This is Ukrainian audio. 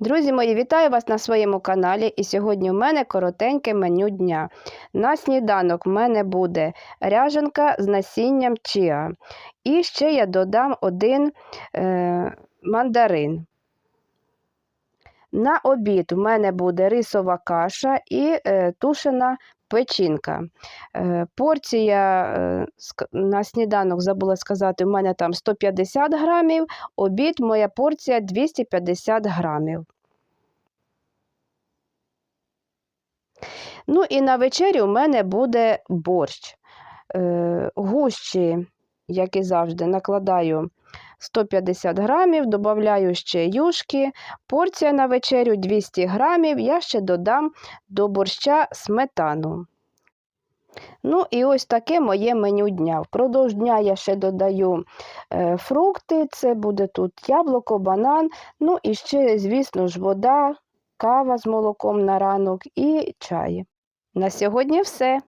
Друзі мої, вітаю вас на своєму каналі. І сьогодні у мене коротеньке меню дня. На сніданок в мене буде ряженка з насінням чіа. І ще я додам один е, мандарин. На обід в мене буде рисова каша і е, тушена печінка. Е, порція е, на сніданок забула сказати, у мене там 150 грамів, обід моя порція 250 грамів. Ну і на вечерю у мене буде борщ. Е, гущі, як і завжди, накладаю 150 грамів, додаю ще юшки. Порція на вечерю 200 грамів. Я ще додам до борща сметану. Ну і ось таке моє меню дня. Впродовж дня я ще додаю е, фрукти, це буде тут яблуко, банан, ну і ще, звісно ж, вода, кава з молоком на ранок і чай. На сьогодні все.